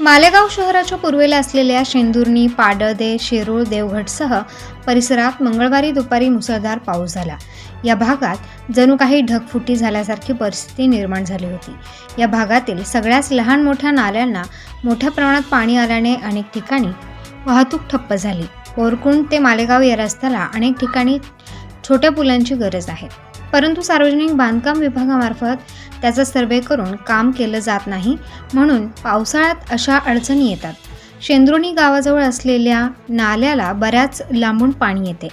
मालेगाव शहराच्या पूर्वेला असलेल्या शेंदुर्णी पाडदे शिरूळ देवघटसह परिसरात मंगळवारी दुपारी मुसळधार पाऊस झाला. या भागात जणू काही ढगफुटी झाल्यासारखी परिस्थिती निर्माण झाली होती. या भागातील सगळ्याच लहान मोठ्या नाल्यांना मोठ्या प्रमाणात पाणी आल्याने अनेक ठिकाणी वाहतूक ठप्प झाली. कोरकुंड ते मालेगाव या रस्त्याला अनेक ठिकाणी छोट्या पुलांची गरज आहे. परंतु सार्वजनिक बांधकाम विभागामार्फत त्याचा सर्वे करून काम केलं जात नाही म्हणून पावसाळ्यात अशा अडचणी येतात. शेंद्रोणी गावाजवळ असलेल्या नाल्याला बऱ्याच लांबून पाणी येते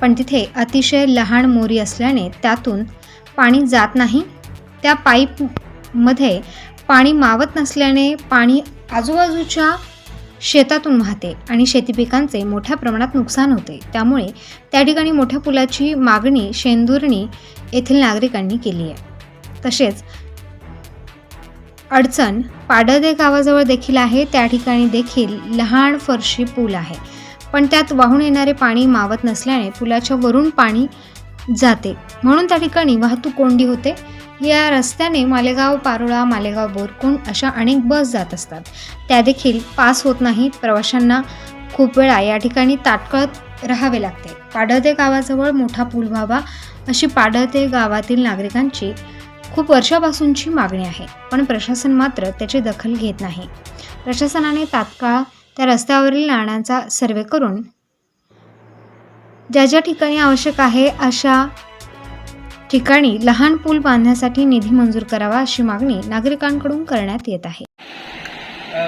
पण तिथे अतिशय लहान मोरी असल्याने त्यातून पाणी जात नाही. त्या पाईपमध्ये पाणी मावत नसल्याने पाणी आजूबाजूच्या शेतातून वाहते आणि शेती पिकांचे मोठ्या प्रमाणात नुकसान होते. त्यामुळे त्या ठिकाणी मोठ्या पुलाची मागणी शेंदुर्णी येथील नागरिकांनी केली आहे. तसेच अडचण पाडदे गावाजवळ देखील आहे. त्या ठिकाणी देखील लहान फरशी पूल आहे. पण त्यात वाहून येणारे पाणी मावत नसल्याने पुलाच्या वरून पाणी जाते. म्हणून त्या ठिकाणी वाहतूक कोंडी होते. या रस्त्याने मालेगाव पारोळा मालेगाव बोरकुंड अशा अनेक बस जात असतात. त्या देखील पास होत नाहीत. प्रवाशांना खूप वेळा या ठिकाणी ताटकळत राहावे लागते. पाडळते गावाजवळ मोठा पूल व्हावा अशी पाडळते गावातील नागरिकांची खूप वर्षापासूनची मागणी आहे. पण प्रशासन मात्र त्याची दखल घेत नाही. प्रशासनाने तात्काळ त्या रस्त्यावरील नाण्यांचा सर्वे करून ज्या ज्या ठिकाणी आवश्यक आहे अशा ठिकाणी लहान पूल बांधण्यासाठी निधी मंजूर करावा अशी मागणी नागरिकांकडून करण्यात येत आहे.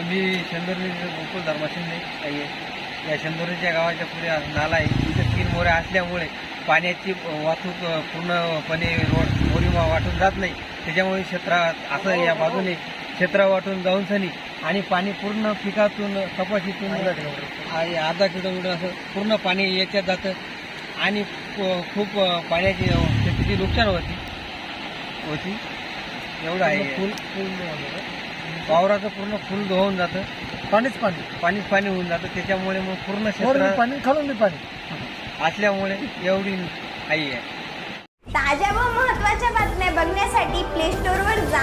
मी चंदुर्लीचे गोकुल धर्मशिंदे आहे. या चंदुर्लीच्या गावाच्या पुढे नाला आहे. तिथे तीन मोऱ्या असल्यामुळे पाण्याची वाहतूक पूर्णपणे रोड मोरी वा- वाटून जात नाही. त्याच्यामुळे क्षेत्रात असं या बाजूने क्षेत्र वाटून जाऊन सनी आणि पाणी पूर्ण पिकातून कपाशीतून आणि अर्धा किलोमीटर असं पूर्ण पाणी याच्यात जातं. आणि खूप पाण्याची शेतीची नुकसान होती. होती? एवढं आहे. फुल वावराचं पूर्ण फुल धुवून जातं. पाणीच पाणी. पाणीच पाणी होऊन जातं. त्याच्यामुळे मग पूर्ण क्षेत्र पाणी खालून पाणी. असल्यामुळे एवढी आई आहे. ताज्या व महत्त्वाच्या बातम्या बघण्यासाठी प्ले स्टोअरवर जा.